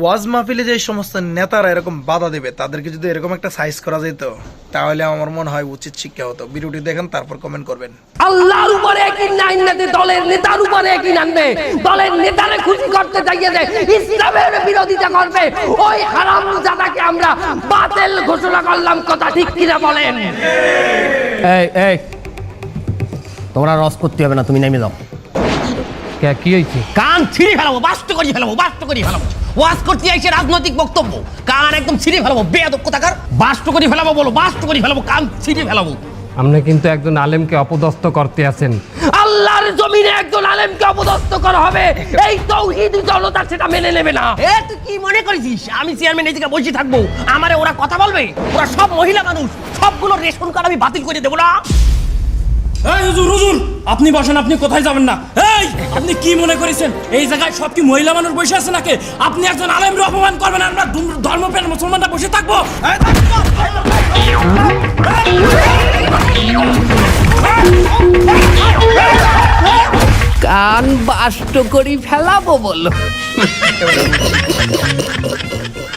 ওয়াজ মাহফিলে যে সমস্ত নেতারা এরকম বাধা দেবে তাদেরকে যদি এরকম একটা সাইজ করা যেত তাহলে আমার মনে হয় উচিত শিক্ষা হতো। ভিডিওটি দেখেন তারপর কমেন্ট করবেন। আল্লাহর উপরে একই নাইন নাতে দলের নেতার উপরে একই নানবে দলের নেতারে খুশি করতে চাইয়ে যে ইসলামের বিরোধিতা করবে ওই হারাম জাদাকে আমরা বাতিল ঘোষণা করলাম কথা ঠিক কিনা বলেন? এই এই তোমরা রস করতে হবে না তুমি নেমে যাও। কে কি হয়েছে? কান ছিঁড়ে ফেলাবো বাস্ত করি ফেলাবো বাস্ত করি ফেলাবো। ওয়াজ করতে আইসে রাজনৈতিক বক্তব্য। কান একদম ছিঁড়ে ফেলাবো বেয়াদব কোথাকার। বাস্ত করি ফেলাবো বলো বাস্ত করি ফেলাবো কান ছিঁড়ে ফেলাবো। আপনি কিন্তু একজন আলেমকে অপদস্থ করতে আছেন। আল্লাহর জমিনে একজন আলেমকে অপদস্থ করা হবে। এই তৌহিদ জনতা সেটা মেনে নেবে না। এ তুই কি মনে করেছিস আমি চেয়ারম্যান জায়গায় বসে থাকব। আমারে ওরা কথা বলবে? ওরা সব মহিলা মানুষ। সবগুলো রেশন কার্ড আমি বাতিল করে দেবো না? এই হুজুর হুজুর, আপনি বসেন, আপনি কোথায় যাবেন না? এই, আপনি কি মনে করেছেন? এই জায়গায় সব কি মহিলা মানুষ বসে আছে নাকি? আপনি একজন আলেমরে অপমান করবেন, আমরা ধর্ম- ধর্মপ্রাণ মুসলমানরা বসে থাকব। কান বাষ্ট করি ফেলাবো বলো।